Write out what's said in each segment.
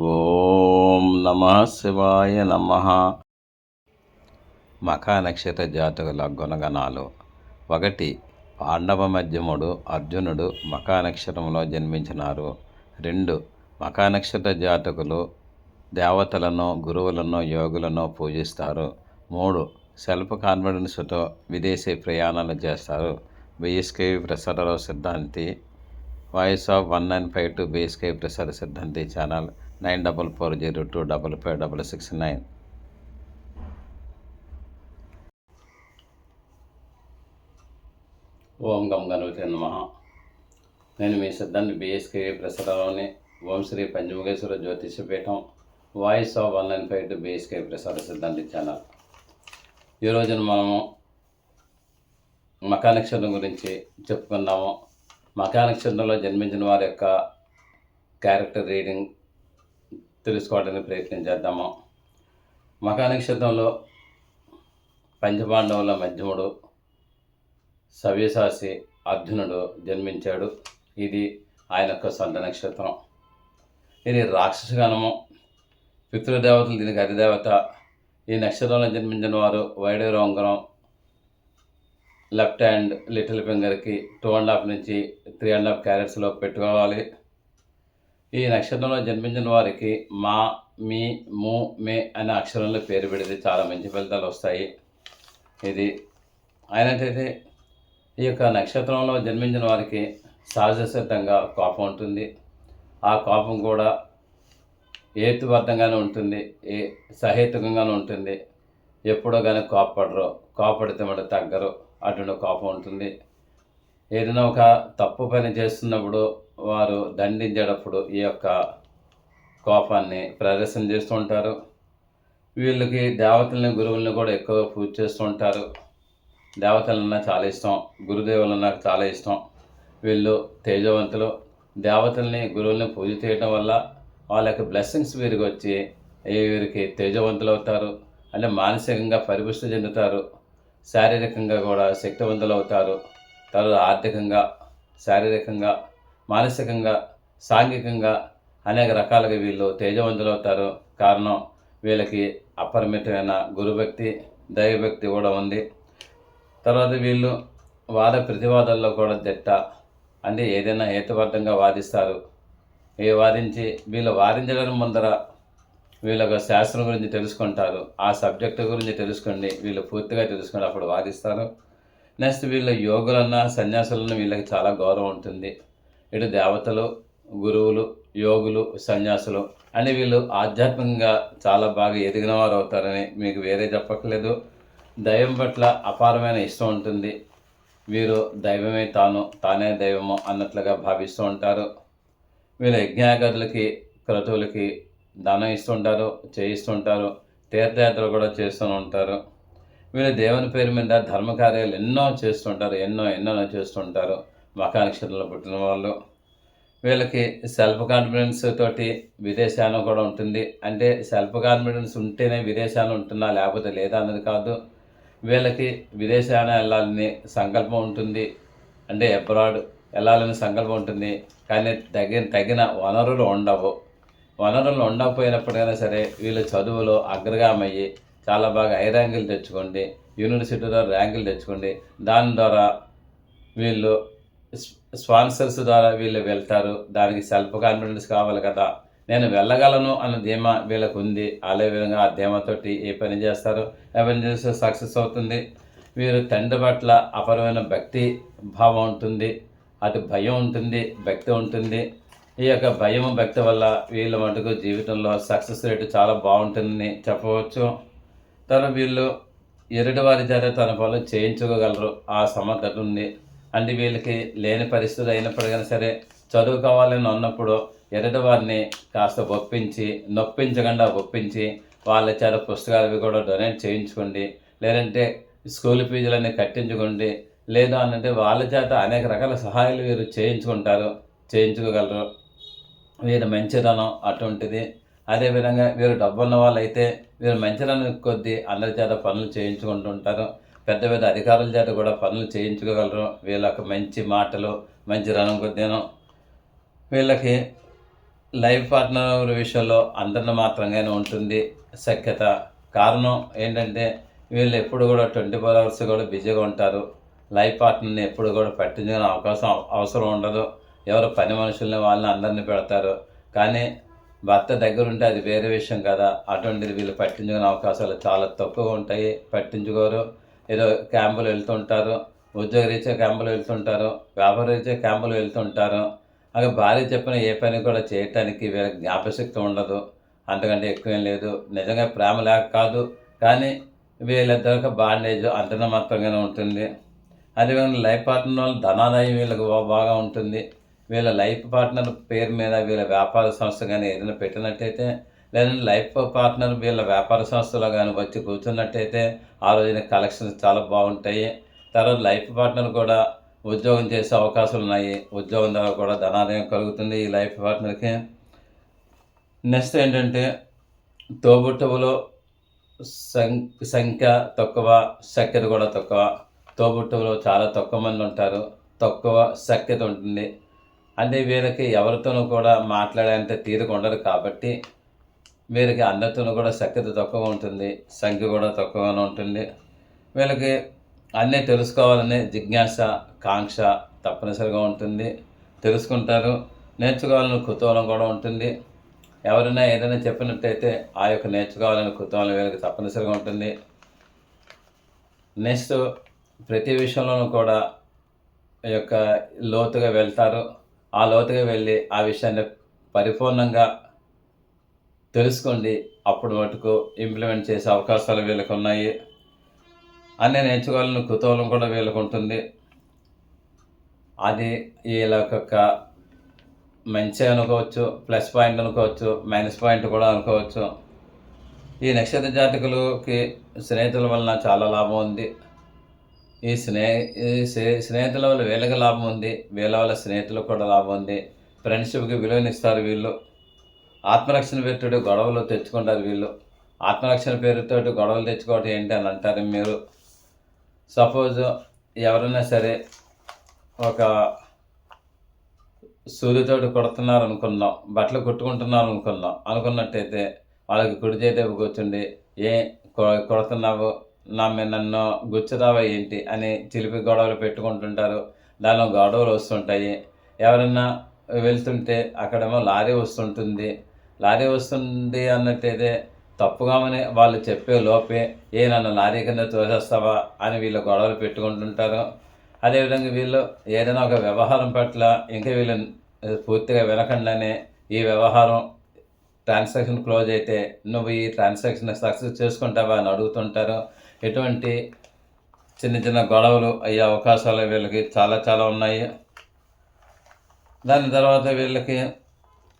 ఓం నమ శివాయ నమ. మఖా నక్షత్ర జాతకుల గుణగణాలు. ఒకటి పాండవ మధ్యముడు అర్జునుడు మఖా నక్షత్రంలో జన్మించినారు. రెండు మఖా నక్షత్ర జాతకులు దేవతలను గురువులను యోగులను పూజిస్తారు. మూడు సెల్ఫ్ కాన్ఫిడెన్స్తో విదేశీ ప్రయాణాలు చేస్తారు. BSK Prasararao Siddhanti voice of one nine five two BSK Prasara Siddhanti channel nine double four zero two double five double six nine. ఓం గం గణపతి నమ. నేను మీ సిద్ధాన్ని బిఎస్కే ప్రసారంలోని ఓం Shri Panchamukheshwara Jyotishapeetham voice of one nine five two BSK Prasara Siddhanti channel. ఈరోజు మనము మకా నక్షత్రం గురించి చెప్పుకున్నాము మకా నక్షత్రంలో జన్మించిన వారి యొక్క క్యారెక్టర్ రీడింగ్ తెలుసుకోవడానికి ప్రయత్నం చేద్దాము. మకా నక్షత్రంలో పంచపాండవుల మధ్యముడు సవ్యసాసి అర్జునుడు జన్మించాడు. ఇది ఆయన యొక్క సొంత నక్షత్రం. ఇది రాక్షసగణము పితృదేవతలు దీనికి అధిదేవత. ఈ నక్షత్రంలో జన్మించిన వారు వైడూర ఉంగరం లెఫ్ట్ హ్యాండ్ లిటిల్ ఫింగర్కి టూ అండ్ హాఫ్ నుంచి త్రీ అండ్ హాఫ్ క్యారెట్స్లో పెట్టుకోవాలి. ఈ నక్షత్రంలో జన్మించిన వారికి మా మీ ము మే అనే అక్షరంలో పేరు పెడితే చాలా మంచి ఫలితాలు వస్తాయి. ఇది అయినట్టయితే ఈ యొక్క నక్షత్రంలో జన్మించిన వారికి సహజ సిద్ధంగా కోపం ఉంటుంది. ఆ కోపం కూడా హేతుబద్ధంగానే ఉంటుంది. ఏ సహేతుకంగానే ఉంటుంది. ఎప్పుడో కానీ కోపడరు కోపడితే మళ్ళీ తగ్గరు. అటువంటి కోపం ఉంటుంది. ఏదైనా ఒక తప్పు పని చేస్తున్నప్పుడు వారు దండించేటప్పుడు ఈ యొక్క కోపాన్ని ప్రదర్శన చేస్తూ ఉంటారు. వీళ్ళకి దేవతల్ని గురువుల్ని కూడా ఎక్కువ పూజ చేస్తూ ఉంటారు. దేవతలన్నా చాలా ఇష్టం గురుదేవులు నాకు చాలా ఇష్టం. వీళ్ళు తేజవంతులు. దేవతల్ని గురువుల్ని పూజ చేయడం వల్ల వాళ్ళ యొక్క బ్లెస్సింగ్స్ వీరికి వచ్చి వీరికి తేజవంతులు అవుతారు అంటే మానసికంగా పరిపుష్టి చెందుతారు శారీరకంగా కూడా శక్తివంతులు అవుతారు తర్వాత ఆర్థికంగా శారీరకంగా మానసికంగా సాంఘికంగా అనేక రకాలుగా వీళ్ళు తేజవంతులు అవుతారు. కారణం వీళ్ళకి అపరిమితమైన గురుభక్తి దైవభక్తి కూడా ఉంది. తర్వాత వీళ్ళు వాద ప్రతివాదాల్లో కూడా దిట్ట అంటే ఏదైనా హేతుబద్ధంగా వాదిస్తారు. ఏ వాదించి వీళ్ళు వాదించడం ముందర వీళ్ళ శాస్త్రం గురించి తెలుసుకుంటారు. ఆ సబ్జెక్టు గురించి తెలుసుకోండి. వీళ్ళు పూర్తిగా తెలుసుకుని అప్పుడు వాదిస్తారు. నెక్స్ట్ వీళ్ళ యోగులన్నా సన్యాసులన్నా వీళ్ళకి చాలా గౌరవం ఉంటుంది. ఇటు దేవతలు గురువులు యోగులు సన్యాసులు అని వీళ్ళు ఆధ్యాత్మికంగా చాలా బాగా ఎదిగిన వారు అవుతారని మీకు వేరే చెప్పట్లేదు దైవం పట్ల అపారమైన ఇష్టం ఉంటుంది. వీరు దైవమే తాను తానే దైవము అన్నట్లుగా భావిస్తూ ఉంటారు. వీళ్ళు యజ్ఞాగతులకి క్రతువులకి దానం ఇస్తుంటారు చేయిస్తుంటారు తీర్థయాత్రలు కూడా చేస్తూ ఉంటారు. వీళ్ళు దేవుని పేరు మీద ధర్మకార్యాలు ఎన్నో చేస్తుంటారు ఎన్నో ఎన్నో చేస్తుంటారు మకా నక్షత్రంలో పుట్టిన వాళ్ళు. వీళ్ళకి సెల్ఫ్ కాన్ఫిడెన్స్ తోటి విదేశాలను కూడా ఉంటుంది. అంటే సెల్ఫ్ కాన్ఫిడెన్స్ ఉంటేనే విదేశాలు ఉంటున్నా లేకపోతే లేదా అన్నది కాదు. వీళ్ళకి విదేశాన వెళ్ళాలని సంకల్పం ఉంటుంది. అంటే అబ్రాడ్ వెళ్ళాలని సంకల్పం ఉంటుంది. కానీ తగిన తగిన వనరులు ఉండవు. వనరులు ఉండకపోయినప్పటికైనా సరే వీళ్ళు చదువులో అగ్రగామయ్యి చాలా బాగా హై ర్యాంకులు తెచ్చుకోండి. యూనివర్సిటీలో ర్యాంకులు తెచ్చుకోండి. దాని ద్వారా వీళ్ళు స్పాన్సర్స్ ద్వారా వీళ్ళు వెళ్తారు. దానికి సెల్ఫ్ కాన్ఫిడెన్స్ కావాలి కదా. నేను వెళ్ళగలను అన్న ధీమా వీళ్ళకు ఉంది అదే విధంగా ఆ ధీమాతోటి ఏ పని చేస్తారు ఏ పని చేస్తే సక్సెస్ అవుతుంది. వీరు తండ్రి పట్ల అపరమైన భక్తి భావం ఉంటుంది. అటు భయం ఉంటుంది భక్తి ఉంటుంది. ఈ యొక్క భయం భక్తి వల్ల వీళ్ళ మటుకు జీవితంలో సక్సెస్ రేటు చాలా బాగుంటుందని చెప్పవచ్చు. తను వీళ్ళు ఎరుటి వారి చేత తన పనులు చేయించుకోగలరు. ఆ సమర్థత ఉంది. అంటే వీళ్ళకి లేని పరిస్థితి అయినప్పటికైనా సరే చదువుకోవాలని ఉన్నప్పుడు ఎదుటి వారిని కాస్త ఒప్పించి నొప్పించకుండా ఒప్పించి వాళ్ళ చేత పుస్తకాలు అవి కూడా డొనేట్ చేయించుకోండి. లేదంటే స్కూల్ ఫీజులన్నీ కట్టించుకోండి. లేదు అనంటే వాళ్ళ చేత అనేక రకాల సహాయాలు వీరు చేయించుకుంటారు చేయించుకోగలరు. వీరు మంచితనం అటువంటిది. అదేవిధంగా వీరు డబ్బున్న వాళ్ళైతే వీరు మంచితనం కొద్దీ అందరి చేత పనులు చేయించుకుంటుంటారు పెద్ద పెద్ద అధికారుల చేత కూడా పనులు చేయించుకోగలరు. వీళ్ళకి మంచి మాటలు మంచి రణం కొద్దినం వీళ్ళకి లైఫ్ పార్ట్నర్ విషయంలో అందరిని మాత్రంగానే ఉంటుంది సఖ్యత. కారణం ఏంటంటే వీళ్ళు ఎప్పుడు కూడా ట్వంటీ ఫోర్ అవర్స్ కూడా బిజీగా ఉంటారు. లైఫ్ పార్ట్నర్ని ఎప్పుడు కూడా పట్టించుకునే అవకాశం అవసరం ఉండదు. ఎవరు పని మనుషుల్ని వాళ్ళని అందరినీ పెడతారు. కానీ భర్త దగ్గర ఉంటే అది వేరే విషయం కదా. అటువంటిది వీళ్ళు పట్టించుకునే అవకాశాలు చాలా తక్కువ ఉంటాయి. పట్టించుకోరు. ఏదో క్యాంపులు వెళ్తుంటారు ఉద్యోగరీత్యా క్యాంపులు వెళ్తుంటారు వ్యాపారరీత్యా క్యాంపులు వెళ్తుంటారు. అలాగే భార్య చెప్పిన ఏ పని కూడా చేయటానికి వీళ్ళ జ్ఞాపశక్తి ఉండదు. అంతకంటే ఎక్కువేం లేదు. నిజంగా ప్రేమ లేక కాదు. కానీ వీళ్ళిద్దరికి బాండేజ్ అంతన మాత్రంగానే ఉంటుంది. అదేవిధంగా లైఫ్ పార్ట్నర్ వాళ్ళ ధనాదాయం వీళ్ళకి బాగా ఉంటుంది. వీళ్ళ లైఫ్ పార్ట్నర్ పేరు మీద వీళ్ళ వ్యాపార సంస్థ కానీ ఏదైనా పెట్టినట్టయితే లేదంటే లైఫ్ పార్ట్నర్ వీళ్ళ వ్యాపార సంస్థలో కానీ వచ్చి కూర్చున్నట్టయితే ఆ రోజున కలెక్షన్స్ చాలా బాగుంటాయి. తర్వాత లైఫ్ పార్ట్నర్ కూడా ఉద్యోగం చేసే అవకాశాలు ఉన్నాయి. ఉద్యోగం ద్వారా కూడా ధనాదాయం కలుగుతుంది ఈ లైఫ్ పార్ట్నర్కి నెక్స్ట్ ఏంటంటే తోబుట్టువులో సం సంఖ్య తక్కువ సఖ్యత కూడా తక్కువ. తోబుట్టువులో చాలా తక్కువ మంది ఉంటారు. తక్కువ సఖ్యత ఉంటుంది. అంటే వీళ్ళకి ఎవరితోనూ కూడా మాట్లాడేంత తీరిక ఉండదు కాబట్టి వీరికి అందరితోనూ కూడా శక్తి తక్కువ ఉంటుంది సంఖ్య కూడా తక్కువగానే ఉంటుంది. వీళ్ళకి అన్నీ తెలుసుకోవాలనే జిజ్ఞాస కాంక్ష తప్పనిసరిగా ఉంటుంది. తెలుసుకుంటారు నేర్చుకోవాలని కుతూహలం కూడా ఉంటుంది. ఎవరైనా ఏదైనా చెప్పినట్టయితే ఆ యొక్క నేర్చుకోవాలని కుతూహలం వీళ్ళకి తప్పనిసరిగా ఉంటుంది. నెక్స్ట్ ప్రతి విషయంలోనూ కూడా యొక్క లోతుగా వెళ్తారు. ఆ లోతుగా వెళ్ళి ఆ విషయాన్ని పరిపూర్ణంగా తెలుసుకోండి. అప్పుడు మటుకు ఇంప్లిమెంట్ చేసే అవకాశాలు వీళ్ళకి ఉన్నాయి. అన్నీ నేర్చుకోవాలని కుతూహలం కూడా వీళ్ళకు ఉంటుంది. అది వీళ్ళకొక మంచి అనుకోవచ్చు ప్లస్ పాయింట్ అనుకోవచ్చు మైనస్ పాయింట్ కూడా అనుకోవచ్చు. ఈ నక్షత్ర జాతకులకి స్నేహితుల వలన చాలా లాభం ఉంది. ఈ స్నేహ ఈ స్నే- స్నేహితుల వల్ల వీళ్ళకి లాభం ఉంది. వీళ్ళ వల్ల స్నేహితులకు కూడా లాభం ఉంది. ఫ్రెండ్షిప్కి విలువనిస్తారు వీళ్ళు. ఆత్మరక్షణ పేరుతో గొడవలు తెచ్చుకుంటారు వీళ్ళు. ఆత్మరక్షణ పేరుతో గొడవలు తెచ్చుకోవటం ఏంటి అని అంటారు మీరు. సపోజ్ ఎవరైనా సరే ఒక సూదితోటి కొడుతున్నారు అనుకుందాం బట్టలు కుట్టుకుంటున్నారు అనుకుందాం అనుకున్నట్టయితే వాళ్ళకి కుడి చేతేపు కూర్చుండి ఏ కొడుతున్నావు? నా మీద నన్ను గుచ్చుతావా ఏంటి? అని చిలిపి గొడవలు పెట్టుకుంటుంటారు. దానిలో గొడవలు వస్తుంటాయి. ఎవరన్నా వెళ్తుంటే అక్కడేమో లారీ వస్తుంటుంది. లారీ వస్తుంది అన్నట్టయితే తప్పుగామని వాళ్ళు చెప్పే లోపే ఏ నన్ను లారీ కింద తోసేస్తావా? అని వీళ్ళు గొడవలు పెట్టుకుంటుంటారు. అదేవిధంగా వీళ్ళు ఏదైనా ఒక వ్యవహారం పట్ల ఇంకా వీళ్ళు పూర్తిగా వినకుండానే ఈ వ్యవహారం ట్రాన్సాక్షన్ క్లోజ్ అయితే నువ్వు ఈ ట్రాన్సాక్షన్ సక్సెస్ చేసుకుంటావా అని అడుగుతుంటారు. ఎటువంటి చిన్న చిన్న గొడవలు అయ్యే అవకాశాలు వీళ్ళకి చాలా చాలా ఉన్నాయి. దాని తర్వాత వీళ్ళకి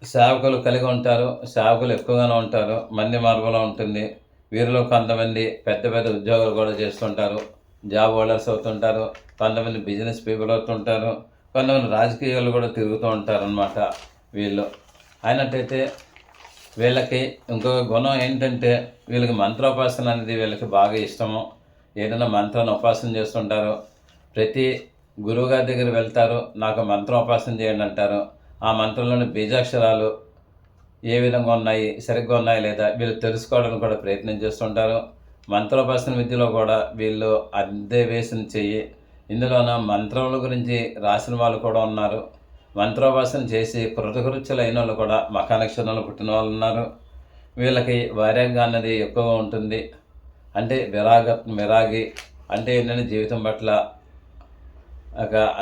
సేవకులు కలిగి ఉంటారు సేవకులు ఎక్కువగానే ఉంటారు మంది మార్గంలో ఉంటుంది. వీరిలో కొంతమంది పెద్ద పెద్ద ఉద్యోగాలు కూడా చేస్తుంటారు జాబ్ హోల్డర్స్ అవుతుంటారు కొంతమంది బిజినెస్ పీపుల్ అవుతుంటారు కొంతమంది రాజకీయాలు కూడా తిరుగుతూ ఉంటారు అనమాట వీళ్ళు. అయినట్టయితే వీళ్ళకి ఇంకొక గుణం ఏంటంటే వీళ్ళకి మంత్రోపాసన అనేది వీళ్ళకి బాగా ఇష్టము. ఏదైనా మంత్రాన్ని ఉపాసన చేస్తుంటారు ప్రతి గురువుగారి దగ్గర వెళ్తారు నాకు మంత్రోపాసన చేయండి అంటారు. ఆ మంత్రంలోని బీజాక్షరాలు ఏ విధంగా ఉన్నాయి సరిగ్గా ఉన్నాయి లేదా వీళ్ళు తెలుసుకోవడానికి కూడా ప్రయత్నం చేస్తుంటారు. మంత్రోపాసన విద్యలో కూడా వీళ్ళు అద్దె వేసిన చెయ్యి. ఇందులోన మంత్రముల గురించి రాసిన వాళ్ళు కూడా ఉన్నారు. మంత్రోపాసన చేసి కృతకృత్యులు అయిన వాళ్ళు కూడా మఖానక్షరంలో పుట్టిన వాళ్ళు ఉన్నారు. వీళ్ళకి వైరాగ్యం అన్నది ఎక్కువగా ఉంటుంది. అంటే విరాగ విరాగి అంటే ఏంటంటే జీవితం పట్ల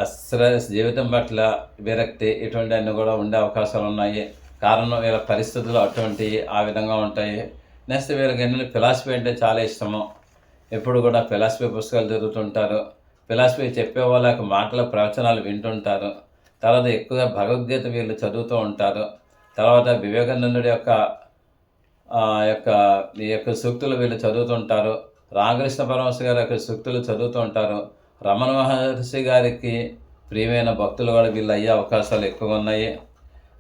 అస్ర జీవితం పట్ల విరక్తి ఇటువంటి అన్నీ కూడా ఉండే అవకాశాలు ఉన్నాయి. కారణం వీళ్ళ పరిస్థితులు అటువంటివి ఆ విధంగా ఉంటాయి. నెక్స్ట్ వీళ్ళకి ఏంటంటే ఫిలాసఫీ అంటే చాలా ఇష్టము. ఎప్పుడు కూడా ఫిలాసఫీ పుస్తకాలు చదువుతుంటారు. ఫిలాసఫీ చెప్పే వాళ్ళకి మాటల ప్రవచనాలు వింటుంటారు. తర్వాత ఎక్కువగా భగవద్గీత వీళ్ళు చదువుతూ ఉంటారు. తర్వాత వివేకానందుడి యొక్క యొక్క ఈ యొక్క సూక్తులు వీళ్ళు చదువుతుంటారు. రామకృష్ణ పరమహంస గారి యొక్క సూక్తులు చదువుతూ ఉంటారు. రమణ మహర్షి గారికి ప్రియమైన భక్తులు కూడా వీళ్ళు అయ్యే అవకాశాలు ఎక్కువ ఉన్నాయి.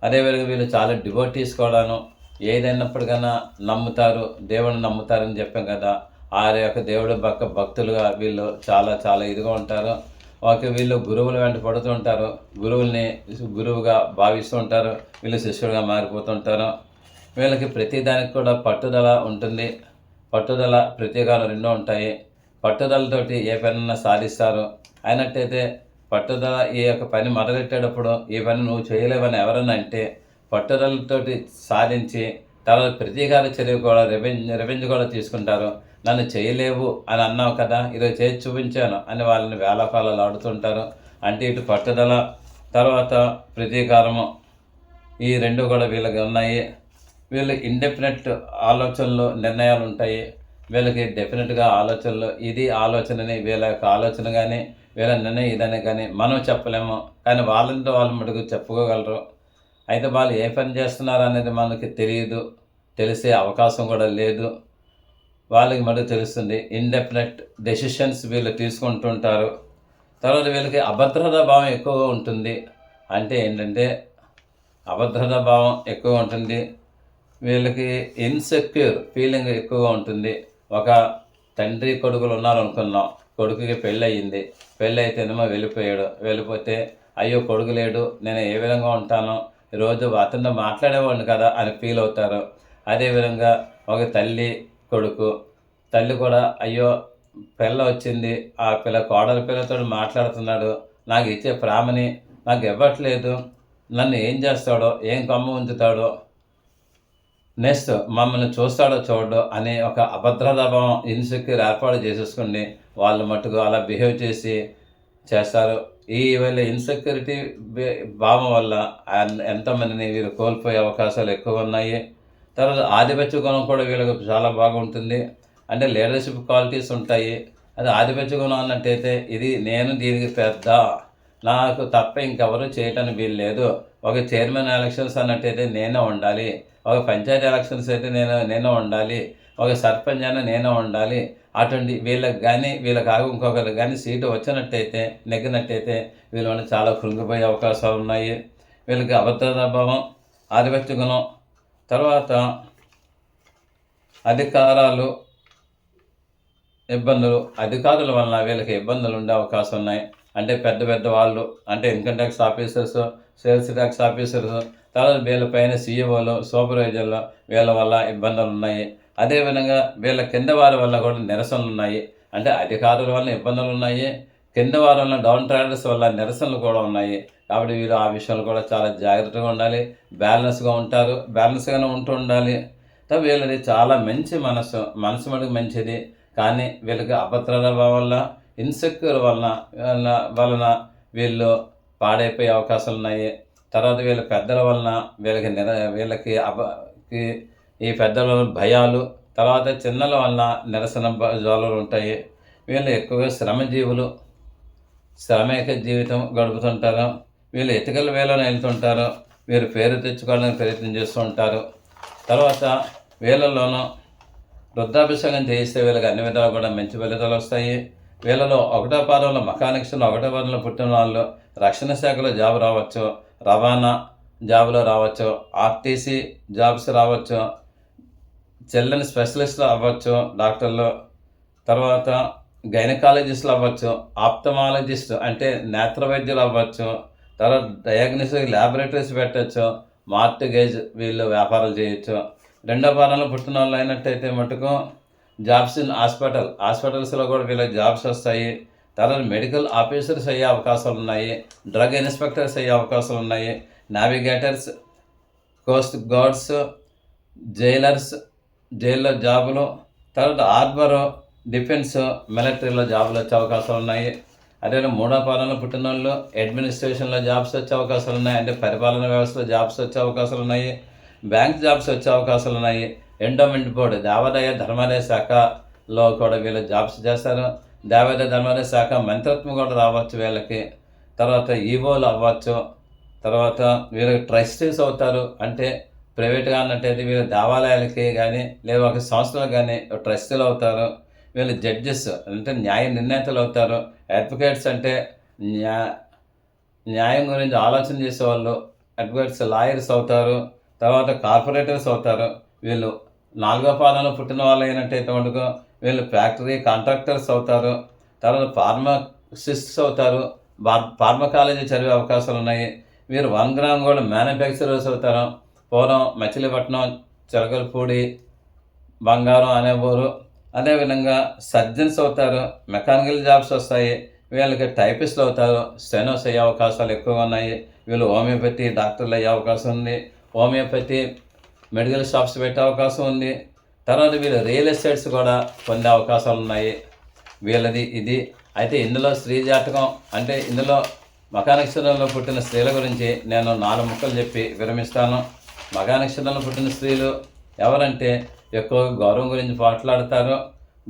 అదేవిధంగా వీళ్ళు చాలా డివోటీస్ కూడాను ఏదైనప్పటికైనా నమ్ముతారు దేవుడిని నమ్ముతారని చెప్పాం కదా. ఆ యొక్క దేవుడి పక్క భక్తులుగా వీళ్ళు చాలా చాలా ఇదిగా ఉంటారు. ఒక వీళ్ళు గురువుల వెంట పడుతూ ఉంటారు. గురువుల్ని గురువుగా భావిస్తూ ఉంటారు. వీళ్ళు శిష్యులుగా మారిపోతుంటారు వీళ్ళకి ప్రతి దానికి కూడా పట్టుదల ఉంటుంది. పట్టుదల ప్రతీకారం రెండూ ఉంటాయి. పట్టుదలతోటి ఏ పనైనా సాధిస్తారు. అయినట్టయితే పట్టుదల ఈ యొక్క పని మొదలెట్టేటప్పుడు ఈ పని నువ్వు చేయలేవని ఎవరన్నా అంటే పట్టుదలతోటి సాధించి తర్వాత ప్రతీకార చర్య కూడా రివెంజ్ రివెంజ్ కూడా తీసుకుంటారు. నన్ను చేయలేవు అని అన్నావు కదా ఈరోజు చేసి చూపించాను అని వాళ్ళని వేలకాలలో ఆడుతుంటారు. అంటే ఇటు పట్టుదల తర్వాత ప్రతీకారము ఈ రెండు కూడా వీళ్ళకి ఉన్నాయి. వీళ్ళు ఇండెఫినెట్ ఆలోచనలు నిర్ణయాలు ఉంటాయి. వీళ్ళకి డెఫినెట్గా ఆలోచనలు ఇది ఆలోచనని వీళ్ళ యొక్క ఆలోచన కానీ వీళ్ళ నిర్ణయం ఇదని కానీ మనం చెప్పలేము. కానీ వాళ్ళంటే వాళ్ళు మటుకు చెప్పుకోగలరు. అయితే వాళ్ళు ఏ పని చేస్తున్నారు అనేది మనకి తెలియదు. తెలిసే అవకాశం కూడా లేదు. వాళ్ళకి మటుకు తెలుస్తుంది ఇండెఫినెట్ డెసిషన్స్ వీళ్ళు తీసుకుంటుంటారు. తర్వాత వీళ్ళకి అభద్రతా భావం ఎక్కువగా ఉంటుంది. అంటే ఏంటంటే అభద్రతా భావం ఎక్కువ ఉంటుంది. వీళ్ళకి ఇన్సెక్యూర్ ఫీలింగ్ ఎక్కువగా ఉంటుంది. ఒక తండ్రి కొడుకులు ఉన్నారు అనుకున్నాం కొడుకుకి పెళ్ళి అయ్యింది పెళ్ళి అయితేనేమో వెళ్ళిపోయాడు. వెళ్ళిపోతే అయ్యో కొడుకు లేడు. నేను ఏ విధంగా ఉంటానో? రోజు అతనితో మాట్లాడేవాడిని కదా అని ఫీల్ అవుతారు. అదేవిధంగా ఒక తల్లి కొడుకు. తల్లి కూడా అయ్యో పిల్ల వచ్చింది. ఆ పిల్ల కోడల పిల్లతో మాట్లాడుతున్నాడు. నాకు ఇచ్చే ప్రామని నాకు ఇవ్వట్లేదు. నన్ను ఏం చేస్తాడో? ఏం కమ్మ ఉంచుతాడో? నెక్స్ట్ మమ్మల్ని చూస్తాడో చూడడో అనే ఒక అభద్రతాభావం ఇన్సెక్యూర్ ఏర్పాటు చేసేసుకుని వాళ్ళు మట్టుకు అలా బిహేవ్ చేసి చేస్తారు. ఈ వీళ్ళ ఇన్సెక్యూరిటీ భావం వల్ల ఎంతమందిని వీళ్ళు కోల్పోయే అవకాశాలు ఎక్కువ ఉన్నాయి. తర్వాత ఆధిపత్య గుణం కూడా వీళ్ళకి చాలా బాగుంటుంది. అంటే లీడర్షిప్ క్వాలిటీస్ ఉంటాయి. అది ఆధిపత్య గుణం అన్నట్టయితే ఇది నేను దీనికి పెద్ద నాకు తప్ప ఇంకెవరు చేయటానికి వీలు లేదు ఒక చైర్మన్ ఎలక్షన్స్ అన్నట్టయితే నేనే ఉండాలి. ఒక పంచాయతీ ఎలక్షన్స్ అయితే నేను నేనే ఉండాలి. ఒక సర్పంచ్ అయినా నేనే ఉండాలి. అటువంటి వీళ్ళకి కానీ వీళ్ళకి ఆగి ఇంకొకరికి కానీ సీటు వచ్చినట్టయితే నెగ్గినట్టయితే వీళ్ళు వల్ల చాలా కృంగిపోయే అవకాశాలు ఉన్నాయి. వీళ్ళకి అభద్రతాభావం ఆధిపత్య గుణం తర్వాత అధికారాలు ఇబ్బందులు అధికారుల వలన వీళ్ళకి ఇబ్బందులు ఉండే అవకాశం ఉన్నాయి. అంటే పెద్ద పెద్ద వాళ్ళు అంటే income tax officers sales tax officers తర్వాత వీళ్ళపైన సీఈఓలు సూపర్వైజర్లు వీళ్ళ వల్ల ఇబ్బందులు ఉన్నాయి. అదేవిధంగా వీళ్ళ కింద వారి వల్ల కూడా నిరసనలు ఉన్నాయి. అంటే అధికారుల వల్ల ఇబ్బందులు ఉన్నాయి. కింద వారి వల్ల డౌన్ ట్రేడర్స్ వల్ల నిరసనలు కూడా ఉన్నాయి. కాబట్టి వీళ్ళు ఆ విషయాలు కూడా చాలా జాగ్రత్తగా ఉండాలి. బ్యాలెన్స్గా ఉంటారు. బ్యాలెన్స్గానే ఉంటూ ఉండాలి. తర్వాత వీళ్ళది చాలా మంచి మనసు. మనసు మనకు మంచిది. కానీ వీళ్ళకి అభద్రత వల్ల ఇన్సెక్యూర్ వలన వలన వలన వీళ్ళు పాడైపోయే అవకాశాలు ఉన్నాయి. తర్వాత వీళ్ళ పెద్దల వలన వీళ్ళకి నిర వీళ్ళకి అబకి ఈ పెద్దల వలన భయాలు తర్వాత చిన్నల వలన నిరసన జ్వాలలు ఉంటాయి. వీళ్ళు ఎక్కువగా శ్రమజీవులు శ్రమేక జీవితం గడుపుతుంటారు. వీళ్ళు ఎతికల వేళన వెళ్తుంటారు. వీరు పేరు తెచ్చుకోవడానికి ప్రయత్నం చేస్తూ ఉంటారు. తర్వాత వీళ్ళలోనూ వృద్ధాభిషేకం చేయిస్తే వీళ్ళకి అన్ని విధాలు కూడా మంచి ఫలితాలు వస్తాయి. వీళ్ళలో ఒకటో పాదంలో మెకానిక్స్లో ఒకటో పాదంలో పుట్టిన వాళ్ళు రక్షణ శాఖలో జాబ్ రావచ్చు రవాణా జాబ్లో రావచ్చు ఆర్టీసీ జాబ్స్ రావచ్చు చిల్డ్రన్ స్పెషలిస్ట్ అవ్వచ్చు డాక్టర్లు తర్వాత గైనకాలజిస్టులు అవ్వచ్చు ఆప్తమాలజిస్ట్ అంటే నేత్ర వైద్యులు అవ్వచ్చు తర్వాత డయాగ్నోస్టిక్ ల్యాబొరేటరీస్ పెట్టచ్చు మార్టిగేజ్ వీళ్ళు వ్యాపారాలు చేయొచ్చు. రెండో వారంలో పుట్టిన వాళ్ళు అయినట్టయితే మటుకు జాబ్స్ ఇన్ హాస్పిటల్. హాస్పిటల్స్లో కూడా వీళ్ళకి జాబ్స్ వస్తాయి. తర్వాత మెడికల్ ఆఫీసర్స్ అయ్యే అవకాశాలు ఉన్నాయి. డ్రగ్ ఇన్స్పెక్టర్స్ అయ్యే అవకాశాలు ఉన్నాయి. నావిగేటర్స్ కోస్ట్ గార్డ్స్ జైలర్స్ జైల్లో జాబులు తర్వాత హార్బర్ డిఫెన్స్ మిలిటరీలో జాబులు వచ్చే అవకాశాలు ఉన్నాయి. అదే మూడో పాలనలో పుట్టిన వాళ్ళు అడ్మినిస్ట్రేషన్లో జాబ్స్ వచ్చే అవకాశాలు ఉన్నాయి. అంటే పరిపాలన వ్యవస్థలో జాబ్స్ వచ్చే అవకాశాలు ఉన్నాయి. బ్యాంక్ జాబ్స్ వచ్చే అవకాశాలు ఉన్నాయి. ఎండోమెంట్ బోర్డు దేవాలయ ధర్మాలయ శాఖలో కూడా వీళ్ళు జాబ్స్ చేస్తారు. దేవాలయ ధర్మాలయ శాఖ మంత్రిత్వం కూడా రావచ్చు వీళ్ళకి. తర్వాత ఈవోలు అవ్వచ్చు. తర్వాత వీళ్ళకి ట్రస్టీస్ అవుతారు. అంటే ప్రైవేట్గా అన్నట్టయితే వీళ్ళు దేవాలయాలకి కానీ లేదా ఒక సంస్థలకు కానీ ట్రస్టీలు అవుతారు. వీళ్ళు జడ్జెస్ అంటే న్యాయ నిర్ణేతలు అవుతారు. అడ్వకేట్స్ అంటే న్యా న్యాయం గురించి ఆలోచన చేసేవాళ్ళు. అడ్వకేట్స్ లాయర్స్ అవుతారు. తర్వాత కార్పొరేటర్స్ అవుతారు. వీళ్ళు నాలుగో పాదంలో పుట్టిన వాళ్ళు అయినట్టయితే మటుకు వీళ్ళు ఫ్యాక్టరీ కాంట్రాక్టర్స్ అవుతారు. తర్వాత ఫార్మసిస్ట్స్ అవుతారు. ఫార్మకాలజీ చదివే అవకాశాలు ఉన్నాయి. వీరు వన్ గ్రామ్ గోల్డ్ మ్యానుఫ్యాక్చరర్స్ అవుతారు. పూర్వం మచిలీపట్నం చిలకలపూడి బంగారం అనేవారు అదేవిధంగా సర్జన్స్ అవుతారు. మెకానికల్ జాబ్స్ వస్తాయి. వీళ్ళకి టైపిస్ట్లు అవుతారు. స్టెనోస్ అయ్యే అవకాశాలు ఎక్కువగా ఉన్నాయి. వీళ్ళు హోమియోపతి డాక్టర్లు అయ్యే అవకాశం ఉంది. హోమియోపతి మెడికల్ షాప్స్ పెట్టే అవకాశం ఉంది. తర్వాత వీళ్ళు రియల్ ఎస్టేట్స్ కూడా పొందే అవకాశాలు ఉన్నాయి. వీళ్ళది ఇది. అయితే ఇందులో స్త్రీ జాతకం అంటే ఇందులో మకానక్షరంలో పుట్టిన స్త్రీల గురించి నేను నాలుగు ముక్కలు చెప్పి విరమిస్తాను. మగానక్షరంలో పుట్టిన స్త్రీలు ఎవరంటే ఎక్కువ గౌరవం గురించి పాటలాడతారు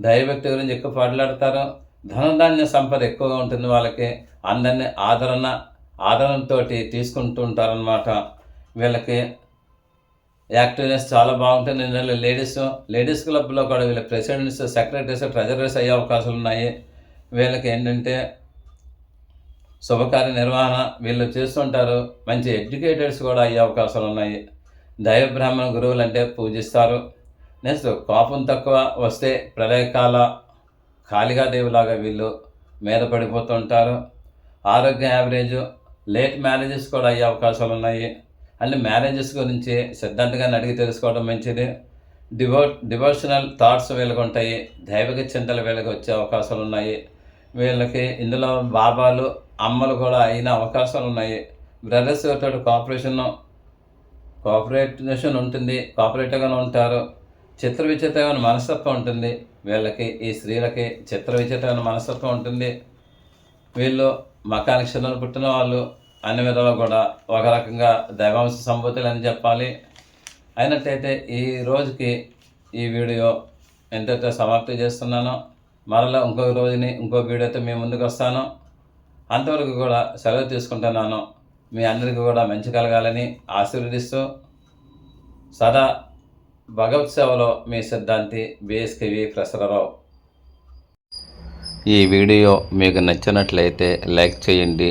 దైవభక్తి గురించి ఎక్కువ పాటలాడతారు ధనధాన్య సంపద ఎక్కువగా ఉంటుంది వాళ్ళకి అందరినీ ఆదరణ ఆదరణతో తీసుకుంటూ ఉంటారనమాట వీళ్ళకి యాక్టివ్నెస్ చాలా బాగుంటుంది ఇందులో లేడీస్ లేడీస్ క్లబ్లో కూడా వీళ్ళ ప్రెసిడెంట్స్ సెక్రటరీస్ ట్రెజరర్స్ అయ్యే అవకాశాలు ఉన్నాయి. వీళ్ళకి ఏంటంటే శుభకార్య నిర్వహణ వీళ్ళు చేస్తుంటారు. మంచి ఎడ్యుకేటెడ్స్ కూడా అయ్యే అవకాశాలు ఉన్నాయి. దైవ బ్రాహ్మణ గురువులు అంటే పూజిస్తారు. నెక్స్ట్ కోపం తక్కువ వస్తే ప్రళయకాల కాళిగా దేవులాగా వీళ్ళు మీద పడిపోతుంటారు. ఆరోగ్య యావరేజ్ లేట్ మ్యారేజెస్ కూడా అయ్యే అవకాశాలు ఉన్నాయి. అంటే మ్యారేజెస్ గురించి సిద్ధాంతగాన్ని అడిగి తెలుసుకోవడం మంచిది. డివో డివోషనల్ థాట్స్ వీళ్ళకి ఉంటాయి. దైవిక చింతలు వీళ్ళకి వచ్చే అవకాశాలు ఉన్నాయి. వీళ్ళకి ఇందులో బాబాలు అమ్మలు కూడా అయిన అవకాశాలు ఉన్నాయి. బ్రదర్స్ తోటి కోఆపరేషన్ కోఆపరేషన్ ఉంటుంది. కోఆపరేటివ్గానే ఉంటారు. చిత్ర విచిత్రమైన మనస్తత్వం ఉంటుంది. వీళ్ళకి ఈ స్త్రీలకి చిత్ర విచిత్రమైన మనస్తత్వం ఉంటుంది. వీళ్ళు మకానికి చిన్నలు పుట్టిన వాళ్ళు అన్ని విధాలు కూడా ఒక రకంగా దైవాంశ సంభూతులు అని చెప్పాలి. అయినట్టయితే ఈ రోజుకి ఈ వీడియో ఎంతైతే సమాప్తి చేస్తున్నానో మరలా ఇంకొక రోజుని ఇంకో వీడియోతో మీ ముందుకు వస్తాను. అంతవరకు కూడా సెలవు తీసుకుంటున్నాను. మీ అందరికీ కూడా మంచి కలగాలని ఆశీర్వదిస్తూ సదా భగవత్ సేవలో మీ సిద్ధాంతి బిఎస్కేవి ప్రసరరావు. ఈ వీడియో మీకు నచ్చినట్లయితే లైక్ చేయండి